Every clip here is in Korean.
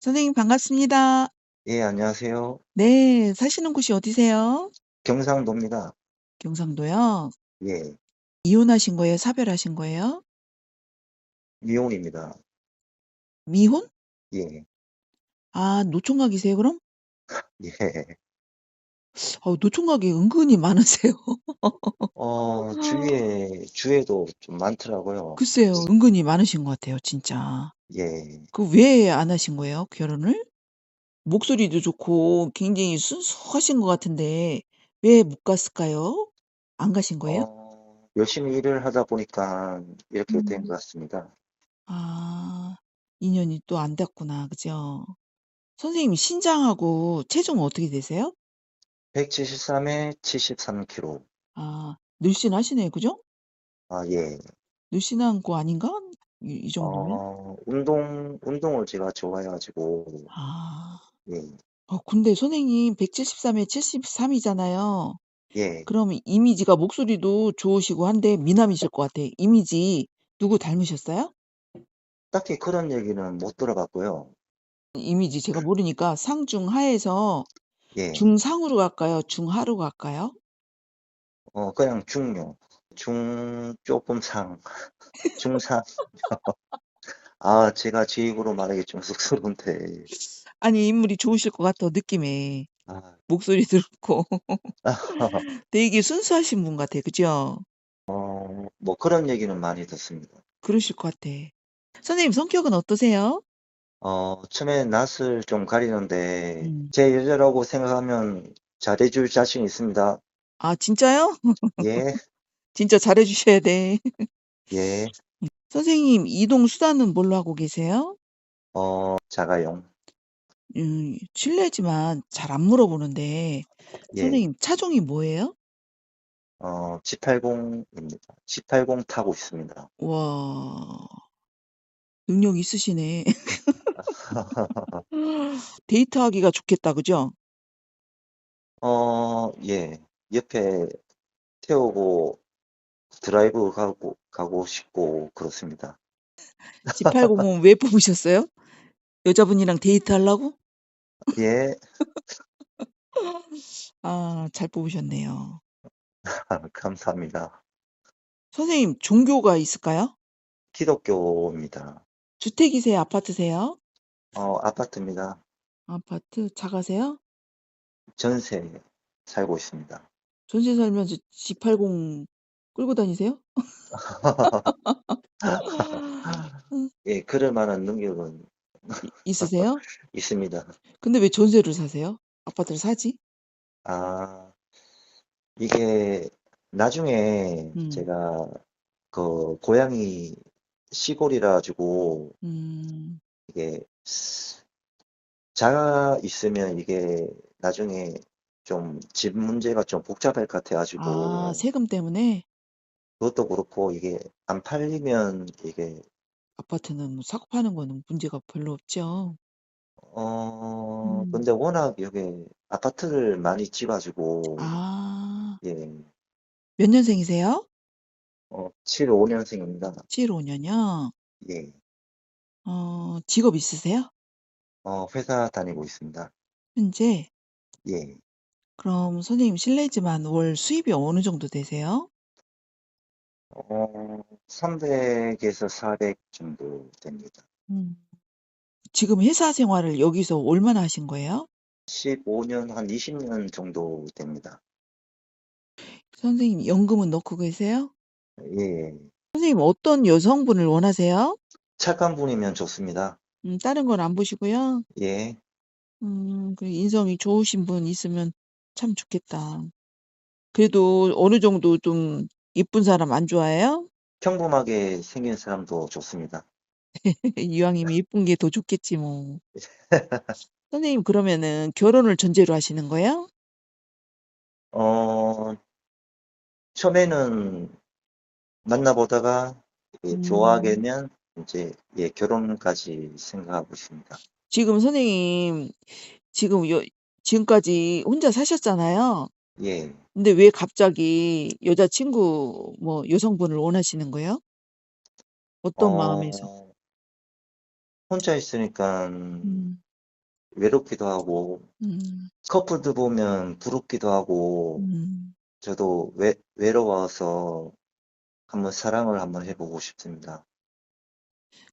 선생님 반갑습니다. 예, 안녕하세요. 네. 사시는 곳이 어디세요? 경상도입니다. 경상도요? 예. 이혼하신 거예요? 사별하신 거예요? 미혼입니다. 미혼? 예. 아 노총각이세요 그럼? 예. 어 노총각이 은근히 많으세요. 어 주위에 주위에도 좀 많더라고요. 글쎄요. 은근히 많으신 것 같아요 진짜. 예. 그 왜 안 하신 거예요 결혼을? 목소리도 좋고 굉장히 순수하신 것 같은데 왜 못 갔을까요? 안 가신 거예요? 어 열심히 일을 하다 보니까 이렇게 된 것 음. 같습니다. 아 인연이 또 안 닿구나. 그죠? 선생님 신장하고 체중은 어떻게 되세요? 173 에 73 킬로. 아 늘씬하시네요. 그죠? 아 예. 늘씬한 거 아닌가? 이 이 정도면? 어 운동 운동을 제가 좋아해 가지고 아. 예. 어 근데 선생님 173 에 73 이잖아요. 예. 그럼 이미지가 목소리도 좋으시고 한데 미남이실 것 같아. 이미지 누구 닮으셨어요? 딱히 그런 얘기는 못 들어봤고요. 이미지 제가 모르니까 상중하에서 예. 중상으로 갈까요? 중하로 갈까요? 어 그냥 중요. 중 쪼끔 상. 중상. 아 제가 제 입으로 말하기 좀 쑥스러운데. 아니 인물이 좋으실 것 같아 느낌에. 아. 목소리도 그렇고. 되게 순수하신 분 같아. 그죠? 어 뭐 그런 얘기는 많이 듣습니다. 그러실 것 같아. 선생님 성격은 어떠세요? 어 처음에 낯을 좀 가리는데 음. 제 여자라고 생각하면 잘해 줄 자신이 있습니다. 아 진짜요? 예. 진짜 잘해 주셔야 돼. 예. 음. 선생님 이동 수단은 뭘로 하고 계세요? 어 자가용. 음 실례지만 잘 안 물어보는데 예. 선생님 차종이 뭐예요? 어 G80입니다. G80 타고 있습니다. 와. 능력 있으시네. 데이트하기가 좋겠다. 그죠? 어 예. 옆에 태우고 드라이브 가고 가고 싶고 그렇습니다. G80은 왜 뽑으셨어요? 여자분이랑 데이트하려고? 예. 아 잘 뽑으셨네요. 감사합니다. 선생님 종교가 있을까요? 기독교입니다. 주택이세요? 아파트세요? 어 아파트입니다. 아파트 작아세요? 전세 살고 있습니다. 전세 살면서 G80 끌고 다니세요? 음. 예. 그럴 만한 능력은 이 있으세요? 있습니다. 근데 왜 전세를 사세요? 아파트를 사지? 아. 이게 나중에 음. 제가 그 고향이 시골이라 가지고 음. 이게 자가 있으면 이게 나중에 좀 집 문제가 좀 복잡할 것 같아 아 가지고 세금 때문에? 그것도 그렇고 이게 안 팔리면 이게 아파트는 뭐 사고 파는 거는 문제가 별로 없죠. 어 음. 근데 워낙 여기 아파트를 많이 지어 가지고 아. 예. 몇 년생이세요? 어 75 년생입니다. 75 년이요? 예. 어 직업 있으세요? 어 회사 다니고 있습니다. 현재? 예. 그럼 선생님 실례지만 월 수입이 어느 정도 되세요? 어 300에서 400 정도 됩니다. 음. 지금 회사 생활을 여기서 얼마나 하신 거예요? 15년 한 20년 정도 됩니다. 선생님 연금은 넣고 계세요? 예예. 선생님 어떤 여성분을 원하세요? 착한 분이면 좋습니다. 음 다른 건 안 보시고요? 예. 음 그 인성이 좋으신 분 있으면 참 좋겠다. 그래도 어느 정도 좀 이쁜 사람 안 좋아해요? 평범하게 생긴 사람도 좋습니다. 이왕이면 이쁜 게 더 좋겠지 뭐. 선생님 그러면은 결혼을 전제로 하시는 거예요? 어 처음에는 만나 보다가 예 음. 좋아하게면 인제 예 결혼까지 생각하고 있습니다. 지금 선생님 지금 여 지금까지 혼자 사셨잖아요. 예. 근데 왜 갑자기 여자친구 뭐 여성분을 원하시는 거예요? 어떤 마음에서? 어 혼자 있으니깐 음. 외롭기도 하고, 음. 커플들 보면 부럽기도 하고, 음. 저도 외, 외로워서 한번 사랑을 한번 해 보고 싶습니다.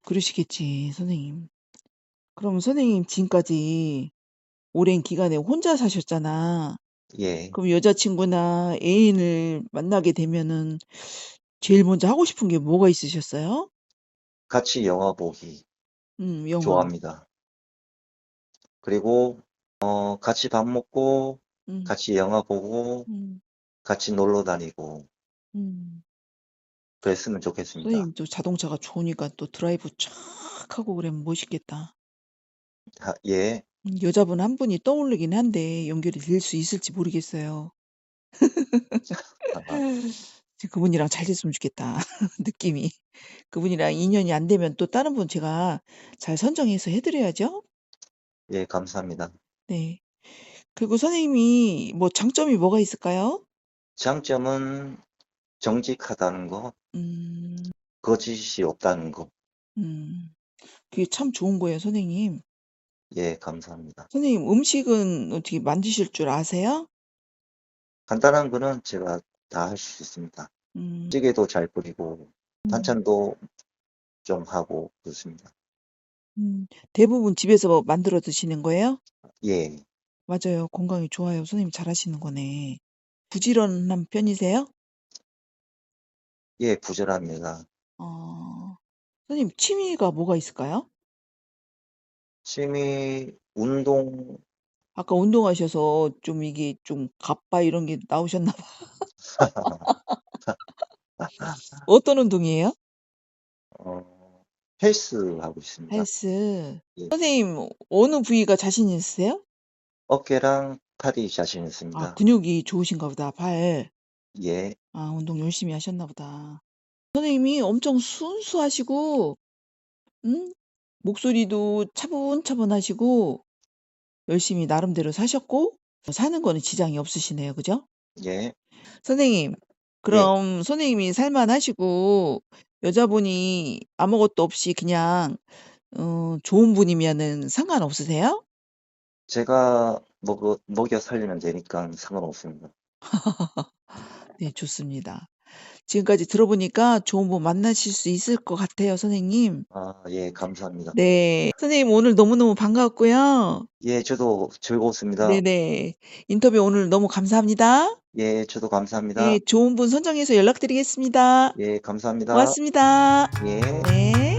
그러시겠지, 선생님. 그럼 선생님 지금까지 오랜 기간에 혼자 사셨잖아. 예, 그럼 여자친구나 애인을 만나게 되면은 제일 먼저 하고 싶은 게 뭐가 있으셨어요? 같이 영화 보기 음, 영화. 좋아합니다. 그리고, 어, 같이 밥 먹고, 음, 같이 영화 보고, 음, 같이 놀러 다니고, 음. 그랬으면 좋겠습니다. 선생님 또 자동차가 좋으니까 또 드라이브 쫙 하고 그러면 멋있겠다. 아, 예, 음, 여자분 한 분이 떠오르긴 한데 연결이 될 수 있을지 모르겠어요. 아, 그분이랑 잘 됐으면 좋겠다. 느낌이. 그분이랑 인연이 안 되면 또 다른 분 제가 잘 선정해서 해 드려야죠. 예, 감사합니다. 네. 그리고 선생님이 뭐 장점이 뭐가 있을까요? 장점은 정직하다는 거, 음, 거짓이 없다는 거. 음, 그게 참 좋은 거예요, 선생님. 예, 감사합니다. 선생님, 음식은 어떻게 만드실 줄 아세요? 간단한 거는 제가 다 할 수 있습니다. 음, 찌개도 잘 끓이고, 음, 반찬도 좀 하고, 그렇습니다. 음, 대부분 집에서 만들어 드시는 거예요? 예, 맞아요. 건강이 좋아요. 선생님 잘하시는 거네. 부지런한 편이세요? 예, 부절합니다. 어, 선생님, 취미가 뭐가 있을까요? 취미, 운동, 아까 운동하셔서 좀 이게 좀 가빠 이런 게 나오셨나 봐. 어떤 운동이에요? 어, 헬스 하고 있습니다. 헬스. 예. 선생님, 어느 부위가 자신 있으세요? 어깨랑 팔이 자신 아, 있습니다. 근육이 좋으신가 보다, 팔. 예, 아, 운동 열심히 하셨나 보다. 선생님이 엄청 순수하시고, 응? 목소리도 차분차분하시고, 열심히 나름대로 사셨고, 사는 거는 지장이 없으시네요. 그죠? 예, 선생님, 예. 그럼 선생님이 살만하시고, 여자분이 아무것도 없이 그냥, 어, 좋은 분이면은 상관없으세요? 제가 먹어, 먹여 살리면 되니까 상관없습니다. 네, 좋습니다. 지금까지 들어보니까 좋은 분 만나실 수 있을 것 같아요, 선생님. 아, 예, 감사합니다. 네. 선생님, 오늘 너무너무 반가웠고요. 예, 저도 즐거웠습니다. 네네. 인터뷰 오늘 너무 감사합니다. 예, 저도 감사합니다. 네, 좋은 분 선정해서 연락드리겠습니다. 예, 감사합니다. 고맙습니다. 예. 네.